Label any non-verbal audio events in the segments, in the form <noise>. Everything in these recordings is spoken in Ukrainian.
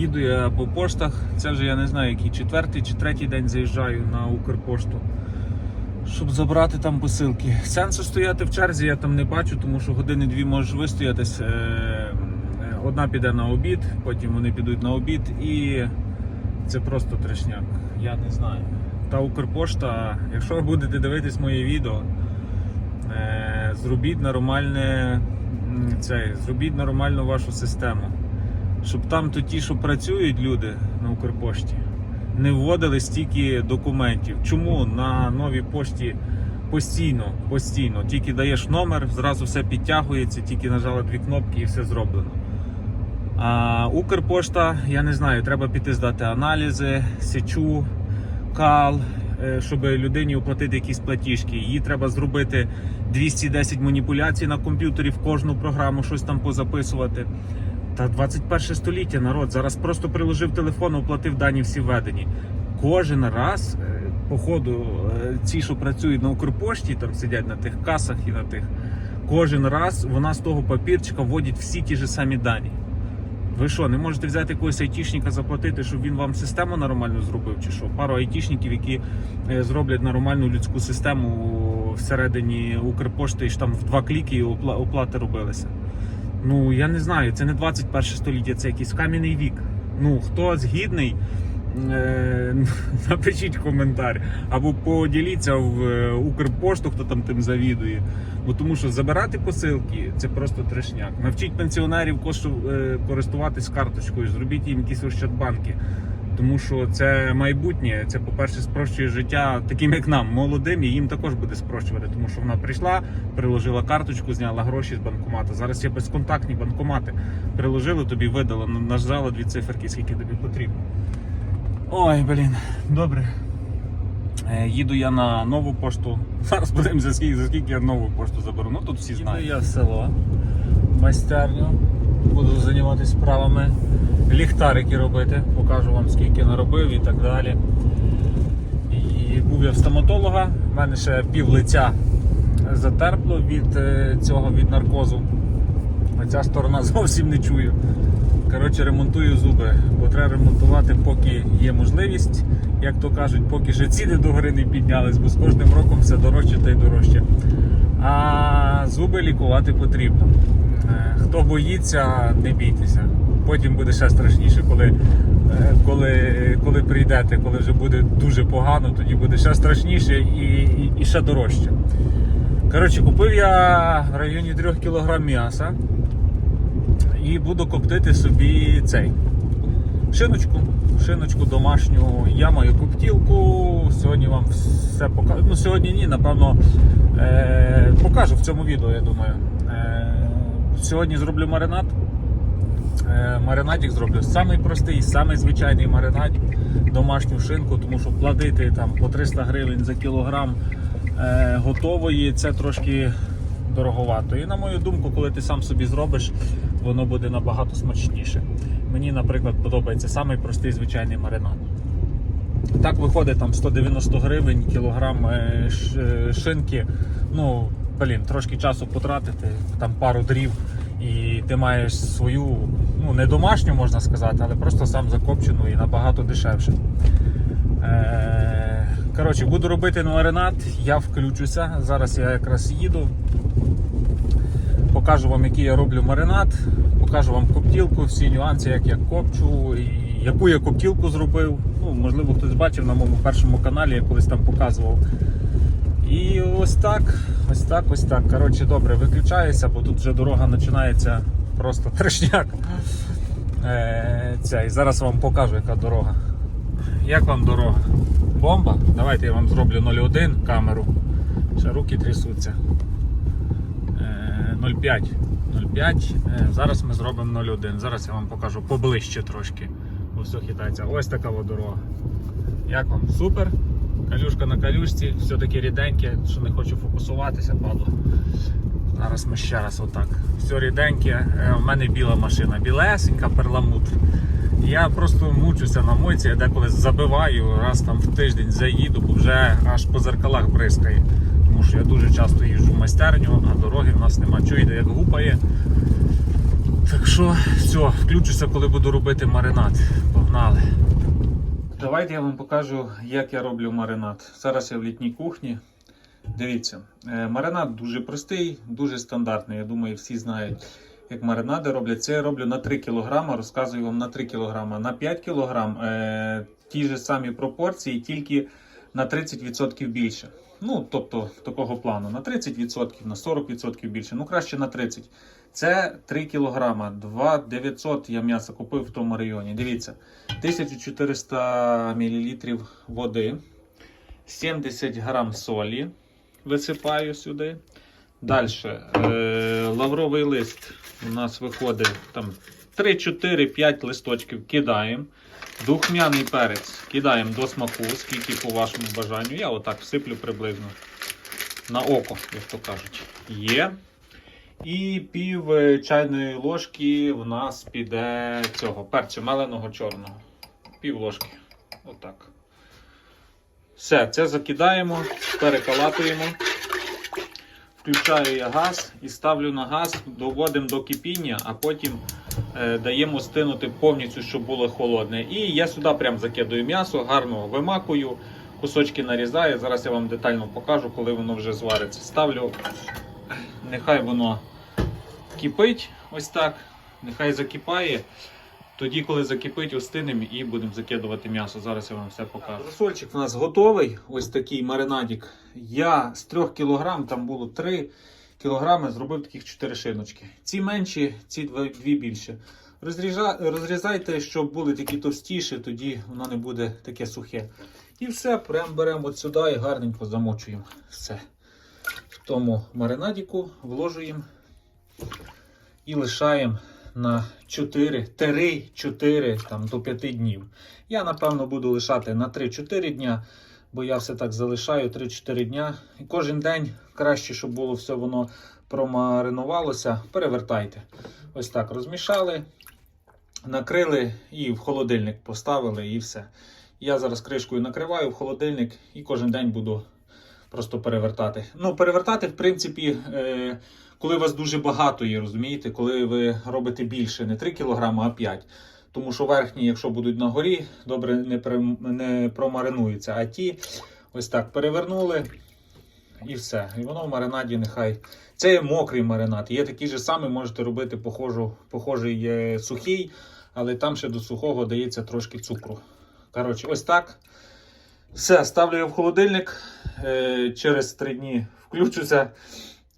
Їду я по поштах. Це вже я не знаю, який четвертий чи третій день заїжджаю на Укрпошту, щоб забрати там посилки. Сенсу стояти в черзі я там не бачу, тому що години-дві можеш вистоятись. Е, е, Одна піде на обід, потім вони підуть на обід і це просто трешняк. Я не знаю. Та Укрпошта, якщо ви будете дивитись моє відео, е, зробіть нормальне це, зробіть нормальну вашу систему. Щоб там то ті, що працюють люди на Укрпошті, не вводили стільки документів. Чому на новій пошті постійно, постійно, тільки даєш номер, зразу все підтягується, тільки нажала дві кнопки і все зроблено. А Укрпошта, я не знаю, треба піти здати аналізи, сечу, кал, е, щоб людині оплатити якісь платіжки. Їй треба зробити 210 маніпуляцій на комп'ютері в кожну програму, щось там позаписувати. Та 21 століття народ зараз просто приложив телефон, оплатив дані всі введені. Кожен раз, е, по ходу, е, ці, що працюють на Укрпошті, там сидять на тих касах і на тих, кожен раз вона з того папірчика вводить всі ті ж самі дані. Ви що, не можете взяти якогось айтішника заплатити, щоб він вам систему нормально зробив, чи що? Пару айтішників, які е, зроблять нормальну людську систему всередині Укрпошти, і ж там в два кліки оплати робилися. Ну я не знаю, це не 21 століття, це якийсь кам'яний вік. Ну хто згідний, е, <laughs> напишіть коментар або поділіться в е, Укрпошту, хто там тим завідує. Бо тому що забирати посилки це просто трешняк. Навчіть пенсіонерів кошту- е, користуватись карточкою, зробіть їм якісь ощадбанки. Тому що це майбутнє, це, по-перше, спрощує життя таким, як нам, молодим, і їм також буде спрощувати, тому що вона прийшла, приложила карточку, зняла гроші з банкомата. Зараз є безконтактні банкомати. Приложили тобі, видали, нажала дві циферки, скільки тобі потрібно. Ой, блін, добре. Е, Їду я на нову пошту. <laughs> Зараз подивимося, за скільки, за скільки я нову пошту заберу. Ну тут всі знають. Їду я в село, в майстерню. Буду займатися справами, ліхтарики робити, покажу вам скільки наробив і так далі. І був я в стоматолога, в мене ще пів лиця затерпло від е, цього від наркозу. А ця сторона <laughs> зовсім не чую. Коротше, ремонтую зуби, бо треба ремонтувати, поки є можливість. Як то кажуть, поки ще ціни до гори не піднялись, бо з кожним роком все дорожче та й дорожче. А зуби лікувати потрібно. Хто боїться, не бійтеся. Потім буде ще страшніше, коли, е, коли, коли прийдете, коли вже буде дуже погано, тоді буде ще страшніше і, і, і ще дорожче. Коротше, купив я в районі 3 кг м'яса і буду коптити собі цей шиночку. Шиночку домашню. Я маю коптілку. Сьогодні вам все покажу. Ну, сьогодні ні, напевно, е- покажу в цьому відео, я думаю. Сьогодні зроблю маринад. Е, маринадик зроблю самий простий, самий звичайний маринадик, домашню шинку, тому що платити там по 300 гривень за кілограм е, готової, це трошки дороговато. І на мою думку, коли ти сам собі зробиш, воно буде набагато смачніше. Мені, наприклад, подобається самий простий звичайний маринад. Так виходить там 190 гривень кілограм е, шинки. Ну, блін, трошки часу потратити, там пару дрів, і ти маєш свою, ну не домашню можна сказати, але просто сам закопчену і набагато дешевше. Е, Коротше, буду робити маринад, я включуся. Зараз я якраз їду. Покажу вам, який я роблю маринад, покажу вам коптілку, всі нюанси, як я копчу, і яку я коптілку зробив. Ну, можливо, хтось бачив на моєму першому каналі, я колись там показував. І ось так, ось так, ось так. Коротше, добре, виключаюся, бо тут вже дорога починається просто трешняк. Е, ця, і зараз вам покажу, яка дорога. Як вам дорога? Бомба? Давайте я вам зроблю 0,1 камеру. Ще руки трясуться. Е, 0,5. 0,5. Е, Зараз ми зробимо 0,1. Зараз я вам покажу поближче трошки. Все хитається. Ось така дорога. Як вам? Супер. Калюшка на калюшці, все таки ріденьке, що не хочу фокусуватися, падло. Зараз ми ще раз отак. Все ріденьке. Е, У мене біла машина, білесенька, перламутр. Я просто мучуся на мойці, я деколи забиваю, раз там в тиждень заїду, бо вже аж по зеркалах бризкає. Тому що я дуже часто їжджу в майстерню, а дороги в нас нема. Чуєте, як гупає. Так що, все, включуся, коли буду робити маринад. Погнали. Давайте я вам покажу, як я роблю маринад. Зараз я в літній кухні. Дивіться, е, маринад дуже простий, дуже стандартний. Я думаю, всі знають, як маринади роблять. Це я роблю на 3 кг, розказую вам на 3 кг. На 5 кг е, ті ж самі пропорції, тільки на 30% більше. Ну, тобто такого плану на 30%, на 40% більше. Ну, краще на 30%. Це 3 кг, 2900 я м'яса купив в тому районі. Дивіться, 1400 мл води, 70 грам солі висипаю сюди. Далі е, лавровий лист у нас виходить там 3-4-5 листочків кидаємо. Духмяний перець кидаємо до смаку, скільки по вашому бажанню. Я отак всиплю приблизно на око, як то кажуть. Є. І пів е, чайної ложки в нас піде цього перцю меленого чорного. Пів ложки. Отак. Все, це закидаємо, перекалатуємо. Включаю я газ і ставлю на газ, доводимо до кипіння, а потім е, даємо стинути повністю, щоб було холодне. І я сюди прям закидаю м'ясо, гарно вимакую, кусочки нарізаю. Зараз я вам детально покажу, коли воно вже звариться. Ставлю, нехай воно кипить ось так, нехай закипає. Тоді, коли закипить, остинемо і будемо закидувати м'ясо. Зараз я вам все покажу. Розсольчик у нас готовий. Ось такий маринадик. Я з 3 кг, там було 3 кг, зробив таких 4 шиночки. Ці менші, ці дві більше. Розрізайте, щоб були такі товстіші, тоді воно не буде таке сухе. І все, прям беремо от сюди і гарненько замочуємо. Все. В тому маринадіку вложуємо і лишаємо на 4, 3-4 там, до 5 днів. Я, напевно, буду лишати на 3-4 дня, бо я все так залишаю 3-4 дня. І кожен день краще, щоб було все воно промаринувалося. Перевертайте. Ось так розмішали, накрили і в холодильник поставили, і все. Я зараз кришкою накриваю в холодильник і кожен день буду просто перевертати. Ну, перевертати, в принципі. Е- коли вас дуже багато є, розумієте, коли ви робите більше, не 3 кг, а 5 Тому що верхні, якщо будуть на горі, добре не, не промаринуються. А ті ось так перевернули і все. І воно в маринаді нехай. Це є мокрий маринад. Є такий же самий, можете робити похожу, похожий сухий, але там ще до сухого дається трошки цукру. Коротше, ось так. Все, ставлю я в холодильник. Е, через 3 дні включуся.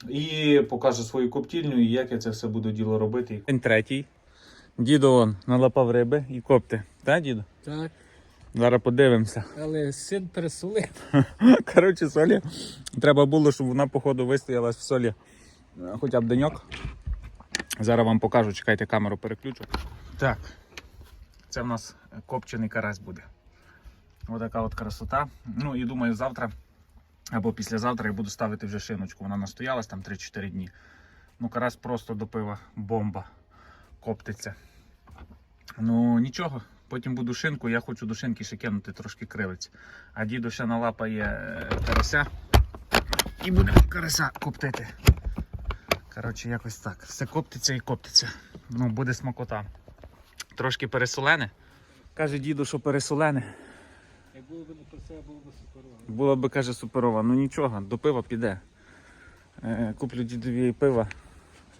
І покажу свою коптільню і як я це все буду діло робити. День третій. Дідо он налапав риби і копти. Так, діду? Так, Зараз подивимося. <laughs> але син пересолив. Коротше, солі. Треба було, щоб вона, походу, вистоялась в солі е, хоча б деньок. Зараз вам покажу, чекайте, камеру переключу. Так. Це в нас копчений карась буде. Отака от красота. Ну і думаю, завтра або післязавтра я буду ставити вже шиночку. Вона настоялась там 3-4 дні. Ну, карась просто до пива бомба. Коптиться. Ну нічого, потім буду шинку. Я хочу до шинки ще кинути трошки кривиць. А діду ще налапає е, карася. І будемо карася коптити. Коротше, якось так. Все коптиться і коптиться. Ну, буде смакота. Трошки пересолене. Каже діду, що пересолене. Як було б не про це, було б суперово. Було би, каже, суперова. Ну нічого, до пива піде. Е, куплю дідові пива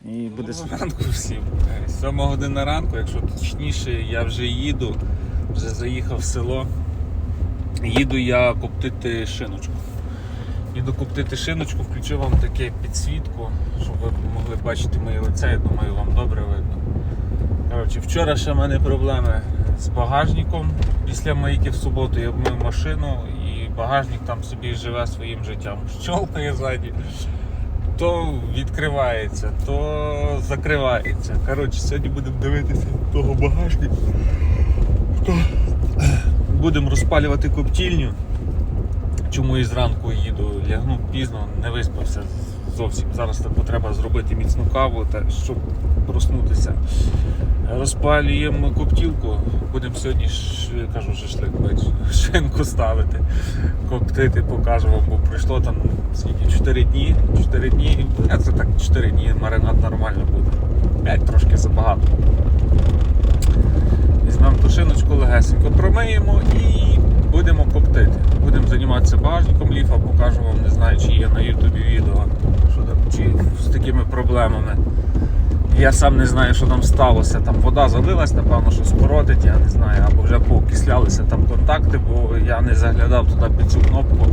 і буде ранку всім. Е, Сьома година ранку, якщо точніше, я вже їду, вже заїхав в село. Їду я коптити шиночку. Їду коптити шиночку, включу вам таке підсвітку, щоб ви могли бачити моє лице, я думаю, вам добре видно. Коротше, вчора ще в мене проблеми з багажником. Після мийки в суботу я вмив машину і багажник там собі живе своїм життям. <laughs> Щолкає ззаді то відкривається, то закривається. Коротше, сьогодні будемо дивитися того багажника. Будемо розпалювати коптільню. Чому і зранку їду, лягну пізно, не виспався зовсім. Зараз треба зробити міцну каву, та, щоб проснутися. Розпалюємо коптілку, будемо сьогодні кажу, шашлик шинку ставити, коптити, покажу вам, бо пройшло там скільки 4 дні. 4 дні, це так 4 дні, маринад нормально буде. 5 трошки забагато. Візьмемо ту шиночку легесенько, промиємо і будемо коптити. Будемо займатися багажником ліфа, покажу вам, не знаю, чи є на Ютубі відео, що там, чи з такими проблемами. Я сам не знаю, що там сталося. Там вода залилась, напевно, що скоротить, я не знаю, або вже поокислялися там контакти, бо я не заглядав туди під цю кнопку,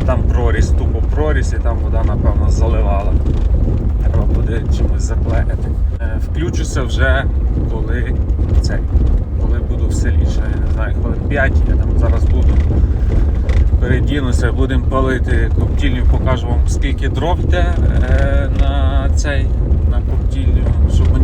а там проріз, тупо проріз, і там вода, напевно, заливала. Треба буде чимось заклеїти. Е, Включуся вже коли цей, коли буду в селі. Ще, я не знаю, хвилин 5 я там зараз буду. Передінуся, будемо палити коптільню, покажу вам скільки дров йде е, на цей на коптільню,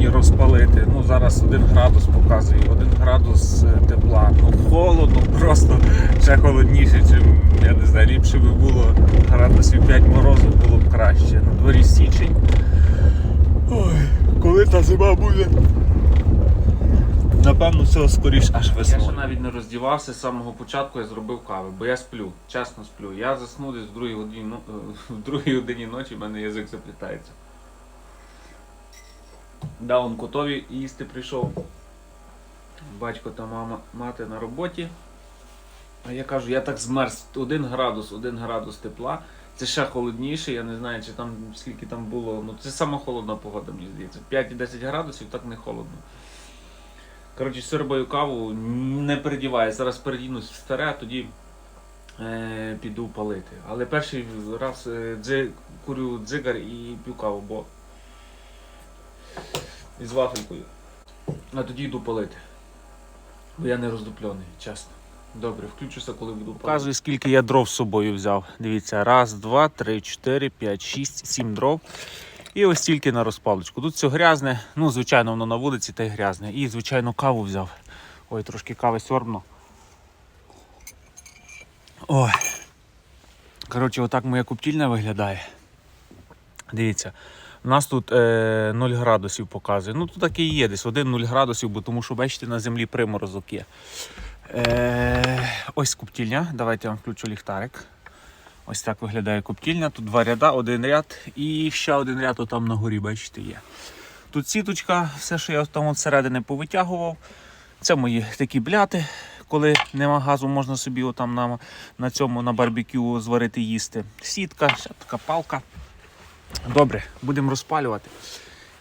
мені розпалити. Ну зараз 1 градус показує, 1 градус е, тепла. Ну холодно, <laughs> просто ще холодніше, чим я не знаю, ліпше би було градусів 5 морозу, було б краще. На дворі січень. Ой, коли та зима буде? Напевно, всього скоріш аж весною. Я ще навіть не роздівався з самого початку, я зробив кави, бо я сплю, чесно сплю. Я засну десь в другій годині, ну, <laughs> в другій годині ночі, в мене язик заплітається. Да, он котові їсти прийшов. Батько та мама мати на роботі. А я кажу, я так змерз. Один градус, один градус тепла. Це ще холодніше, я не знаю, чи там скільки там було. Ну це сама холодна погода, мені здається. 5-10 градусів так не холодно. Коротше, сьорбаю каву, не передіваю. Зараз передінусь в старе, а тоді е, піду палити. Але перший раз е, дзи, курю дзигар і п'ю каву, бо із вафелькою. А тоді йду палити. Бо я не роздуплений, чесно. Добре, включуся, коли буду палити. Показую, скільки я дров з собою взяв. Дивіться, раз, два, три, чотири, п'ять, шість, сім дров. І ось тільки на розпалочку. Тут все грязне, ну, звичайно, воно на вулиці та й грязне. І, звичайно, каву взяв. Ой, трошки кави сьорбну. Ой. Коротше, отак моя коптільня виглядає. Дивіться, у нас тут е, 0 градусів показує. Ну, тут таки і є десь 1-0 градусів, бо тому що, бачите, на землі приморозок є. Е, ось коптільня. Давайте я вам включу ліхтарик. Ось так виглядає коптільня. Тут два ряда, один ряд і ще один ряд отам на горі, бачите, є. Тут сіточка, все, що я там всередини повитягував. Це мої такі бляти. Коли нема газу, можна собі отам на, на цьому на барбекю зварити їсти. Сітка, ще така палка. Добре, будемо розпалювати.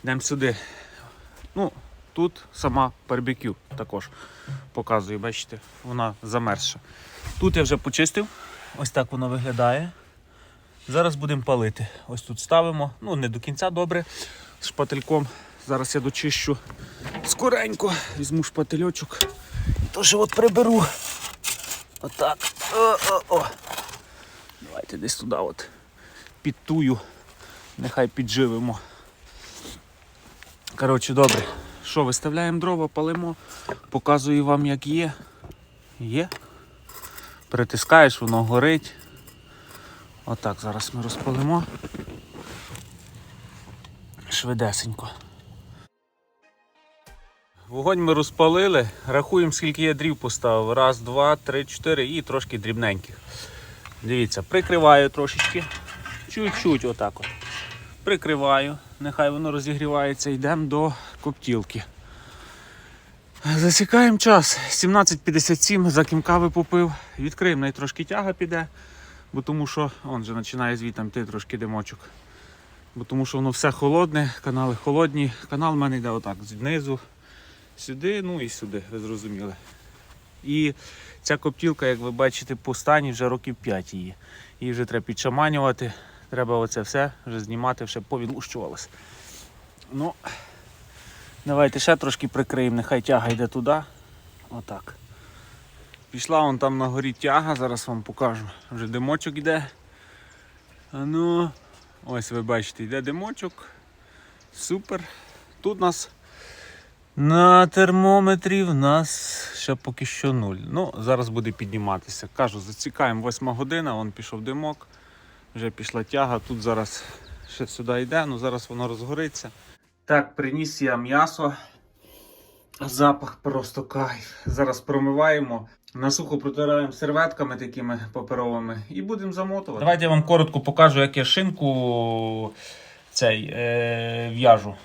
Йдемо сюди. Ну, тут сама барбекю також показую, бачите, вона замерзша. Тут я вже почистив. Ось так воно виглядає. Зараз будемо палити. Ось тут ставимо. Ну, не до кінця добре. З шпательком. Зараз я дочищу скоренько. Візьму шпательочок. Тож от приберу. Отак. О-о-о. Давайте десь туди от підтую. Нехай підживимо. Коротше, добре. Що, виставляємо дрова, палимо. Показую вам, як є. Є. Притискаєш, воно горить. Отак зараз ми розпалимо. Швидесенько. Вогонь ми розпалили. Рахуємо, скільки я дрів поставив. Раз, два, три, чотири і трошки дрібненьких. Дивіться, прикриваю трошечки. Чуть-чуть отак от. Прикриваю. Нехай воно розігрівається. Йдемо до коптілки. Засікаємо час. 17.57, за кави попив. Відкриємо, най трошки тяга піде, бо тому що он же починає звітом йти трошки димочок. Бо тому що воно все холодне, канали холодні. Канал в мене йде отак, знизу, сюди, ну і сюди, ви зрозуміли. І ця коптілка, як ви бачите, по стані вже років 5 її. Її вже треба підшаманювати. Треба оце все вже знімати, вже повілущувалося. Ну, Давайте ще трошки прикриємо, нехай тяга йде туди. Отак. Пішла вон там на горі тяга, зараз вам покажу. Вже димочок йде. А ну, ось ви бачите, йде димочок. Супер. Тут нас на термометрі в нас ще поки що нуль. Ну, зараз буде підніматися. Кажу, зацікаємо 8 година, вон пішов димок, вже пішла тяга. Тут зараз ще сюди йде, ну зараз воно розгориться. Так, приніс я м'ясо. Запах просто кайф. Зараз промиваємо. На сухо протираємо серветками такими паперовими і будемо замотувати. Давайте я вам коротко покажу, як я шинку цей е, в'яжу.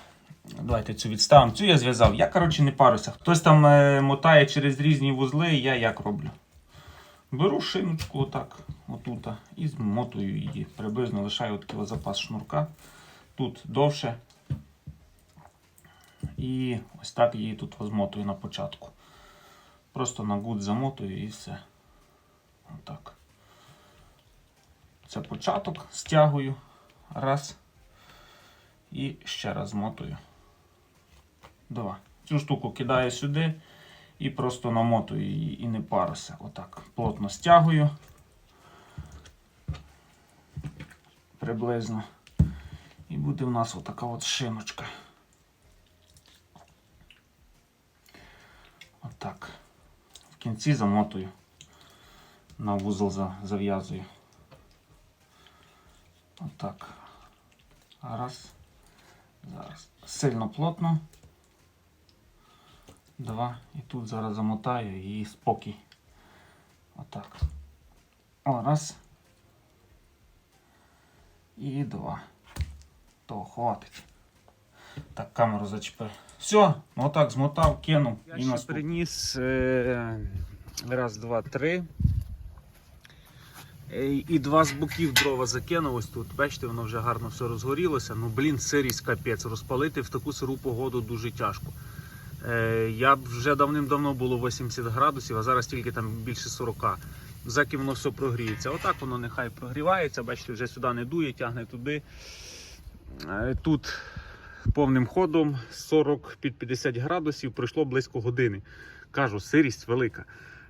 Давайте цю відставимо. Цю я зв'язав. Я, коротше, не парюся. Хтось там е, мотає через різні вузли, я як роблю. Беру шиночку отак, отута, і змотую її. Приблизно лишаю такий запас шнурка. Тут довше. І ось так її тут змотую на початку. Просто на гуд замотую і все. Отак. Це початок, стягую. Раз. І ще раз змотую. Два. Цю штуку кидаю сюди і просто намотую її і не паруся. Отак. Плотно стягую. Приблизно. І буде в нас отака от шиночка. Отак. В кінці замотую. На вузол зав'язую. Отак. Раз. Зараз. Сильно плотно. Два. І тут зараз замотаю і спокій. Отак. О, раз. І два. То хватить. Так, камеру зачепив. Все, ну отак змотав, кинув Я і ще наступ. приніс е, раз, два, три. Е, І два з боків дрова закинув ось тут. Бачите, воно вже гарно все розгорілося. Ну, блін, сирість капець. Розпалити в таку сиру погоду дуже тяжко. Е, Я вже давним-давно було 80 градусів, а зараз тільки там більше 40. Заки воно все прогріється. Отак воно нехай прогрівається. Бачите, вже сюди не дує, тягне туди. Е, Тут повним ходом 40 під 50 градусів пройшло близько години. Кажу, сирість велика.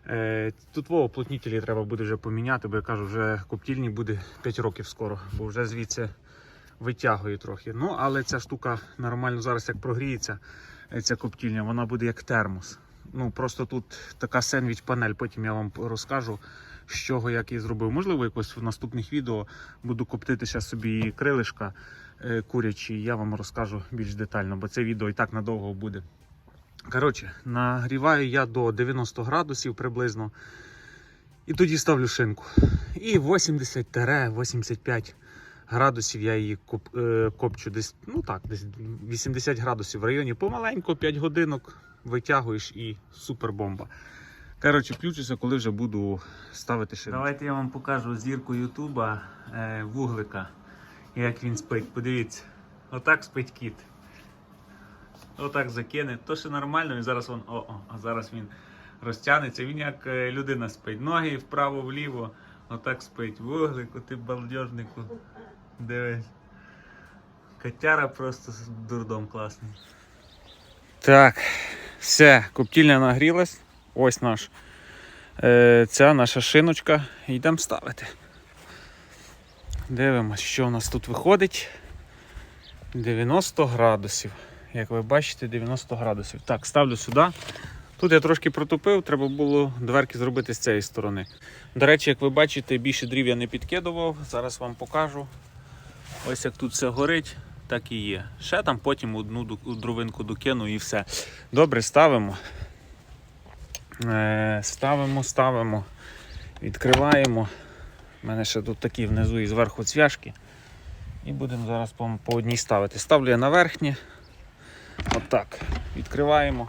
Е, Тут оплотнітелі треба буде вже поміняти, бо я кажу, вже коптільні буде 5 років скоро, бо вже звідси витягує трохи. Ну, але ця штука нормально зараз як прогріється, ця коптільня, вона буде як термос. Ну, просто тут така сендвіч-панель, потім я вам розкажу, з чого як її зробив. Можливо, якось в наступних відео буду коптити ще собі крилишка е, курячі, я вам розкажу більш детально, бо це відео і так надовго буде. Коротше, нагріваю я до 90 градусів приблизно. І тоді ставлю шинку. І 80-85 градусів я її коп, е, копчу десь, ну так, десь 80 градусів в районі. Помаленьку, 5 годинок витягуєш і супер бомба. Коротше, включуся, коли вже буду ставити шинку. Давайте я вам покажу зірку Ютуба е, вуглика, як він спить. Подивіться, отак спить кіт. Отак закине. То ще нормально, він зараз он, о, о, а зараз він розтягнеться. Він як е, людина спить. Ноги вправо-вліво. Отак спить. Вуглику, ти балдежнику. Дивись. Котяра просто з дурдом класний. Так, все, коптільня нагрілась. Ось наш. Е, ця наша шиночка. Йдемо ставити. Дивимось, що у нас тут виходить. 90 градусів. Як ви бачите, 90 градусів. Так, ставлю сюди. Тут я трошки протупив, треба було дверки зробити з цієї сторони. До речі, як ви бачите, більше дрів я не підкидував. Зараз вам покажу. Ось як тут все горить, так і є. Ще там потім одну дровинку докину і все. Добре, ставимо. Е, ставимо, ставимо. Відкриваємо. У мене ще тут такі внизу і зверху цвяшки. І будемо зараз по, по одній ставити. Ставлю я на верхнє. Отак. Відкриваємо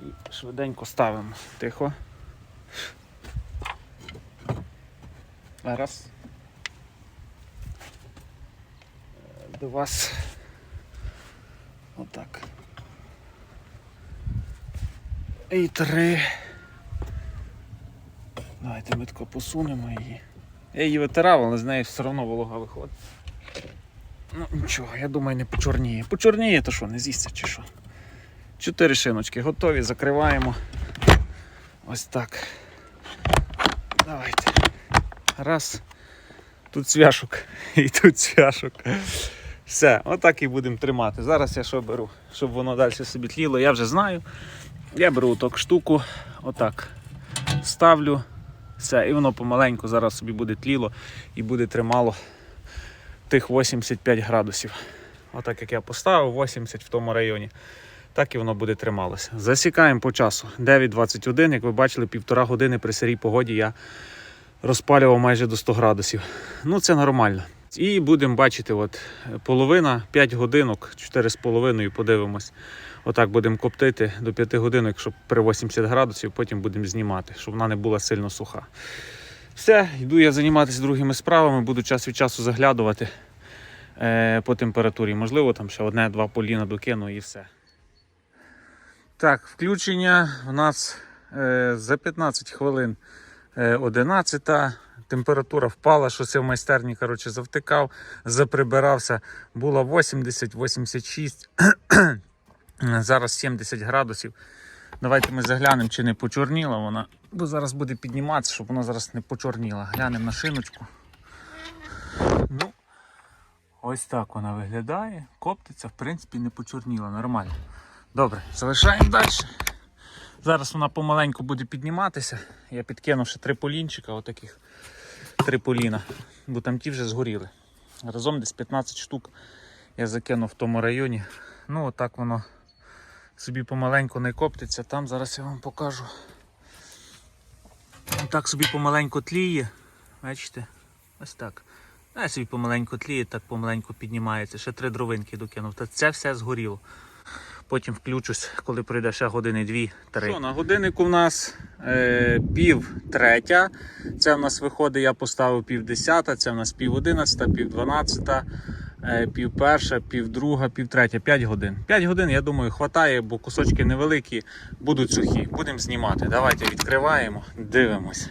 і швиденько ставимо. Тихо. Раз. Е, До вас. Отак. І три. Давайте ми тако посунемо її. Я її витирав, але з неї все одно волога виходить. Ну нічого, я думаю, не почорніє. Почорніє, то що, не з'їсться чи що? Чотири шиночки готові, закриваємо. Ось так. Давайте. Раз. Тут цвяшок. <laughs> І тут цвяшок. Все, отак і будемо тримати. Зараз я що беру, щоб воно далі собі тліло, я вже знаю. Я беру отак штуку, отак ставлю. Все, і воно помаленьку зараз собі буде тліло і буде тримало тих 85 градусів. Отак як я поставив, 80 в тому районі. Так і воно буде трималося. Засікаємо по часу. 9.21, як ви бачили, півтора години при сирій погоді я розпалював майже до 100 градусів. Ну це нормально. І будемо бачити, от половина, 5 годинок, 4,5 подивимось. Отак будемо коптити до 5 годин, якщо при 80 градусів, потім будемо знімати, щоб вона не була сильно суха. Все, йду я займатися другими справами, буду час від часу заглядувати е, по температурі. Можливо, там ще одне-два поліна докину і все. Так, включення в нас е, за 15 хвилин е, 11. Температура впала, щось я в майстерні коротше, завтикав, заприбирався. Була 80-86. <clears throat> Зараз 70 градусів. Давайте ми заглянемо, чи не почорніла вона. Бо зараз буде підніматися, щоб вона зараз не почорніла. Глянемо на шиночку. Ну, ось так вона виглядає. Коптиться, в принципі, не почорніла. Нормально. Добре, залишаємо далі. Зараз вона помаленьку буде підніматися. Я підкинув ще три полінчика, отаких три поліна, бо там ті вже згоріли. Разом десь 15 штук я закинув в тому районі. Ну, отак воно собі помаленьку не коптиться. Там зараз я вам покажу. Так собі помаленьку тліє. Бачите? Ось так. А собі помаленьку тліє, так помаленьку піднімається. Ще три дровинки докинув. Та це все згоріло. Потім включусь, коли пройде ще години дві-три. Що, на годиннику в нас е, пів третя. Це в нас виходить, я поставив пів десята, це в нас пів одинадцята, пів дванадцята, е, пів перша, пів друга, пів третя, 5 годин. 5 годин, я думаю, хватає, бо кусочки невеликі, будуть сухі. Будемо знімати. Давайте відкриваємо, дивимось.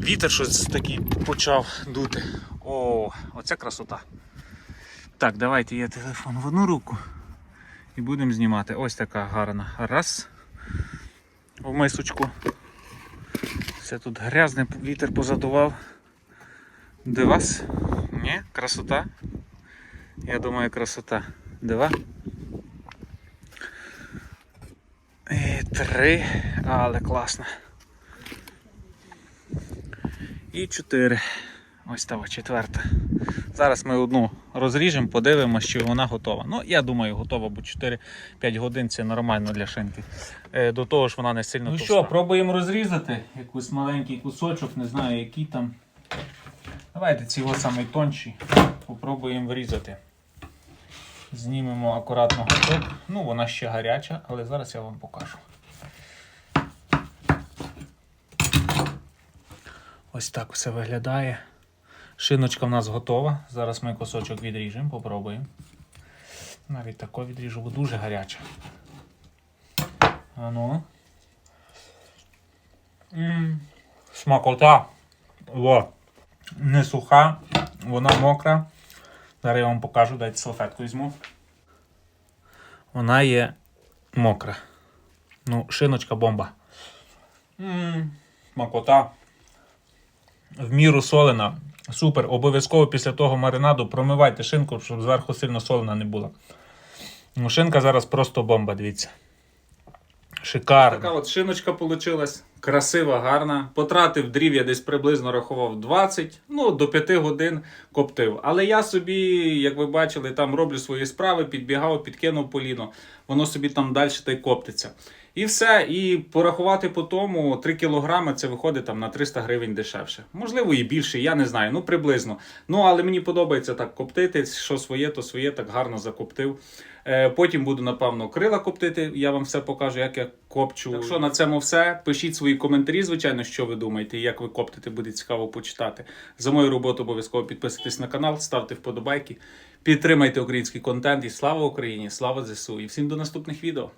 Вітер щось такий почав дути. О, оце красота. Так, давайте я телефон в одну руку. І будемо знімати. Ось така гарна. Раз. В мисочку. Все тут грязне, вітер позадував. Дивас. Ні, красота. Я думаю, красота. Два. І три. Але класно. І чотири. Ось та четверта. Зараз ми одну розріжемо, подивимося, чи вона готова. Ну, я думаю, готова, бо 4-5 годин це нормально для шинки. Е, До того ж, вона не сильно. Ну що, пробуємо розрізати якийсь маленький кусочок, не знаю який там. Давайте цього самий тонший. Попробуємо врізати. Знімемо акуратно гачок. Ну, вона ще гаряча, але зараз я вам покажу. Ось так все виглядає. Шиночка в нас готова. Зараз ми кусочок відріжемо, попробуємо. Навіть тако відріжу, бо дуже гаряча. Ану. М, Смакота. Во. Не суха, вона мокра. Зараз я вам покажу, дайте салфетку візьму. Вона є мокра. Ну, шиночка бомба. М, Смакота в міру солена. Супер. Обов'язково після того маринаду промивайте шинку, щоб зверху сильно солена не була. Шинка зараз просто бомба, дивіться. Шикарна. Така от шиночка вийшла. Красива, гарна. Потратив дрів, я десь приблизно рахував 20, ну до 5 годин коптив. Але я собі, як ви бачили, там роблю свої справи, підбігав, підкинув поліно. Воно собі там далі та й коптиться. І все. І порахувати по тому 3 кілограми це виходить там на 300 гривень дешевше. Можливо, і більше, я не знаю, ну приблизно. Ну, але мені подобається так коптити, що своє, то своє, так гарно закоптив. Е, Потім буду, напевно, крила коптити. Я вам все покажу, як я копчу. Так що на цьому все. Пишіть свої коментарі, звичайно, що ви думаєте, і як ви коптите, буде цікаво почитати. За мою роботу обов'язково підписуйтесь на канал, ставте вподобайки, підтримайте український контент і слава Україні! Слава ЗСУ! І всім до наступних відео!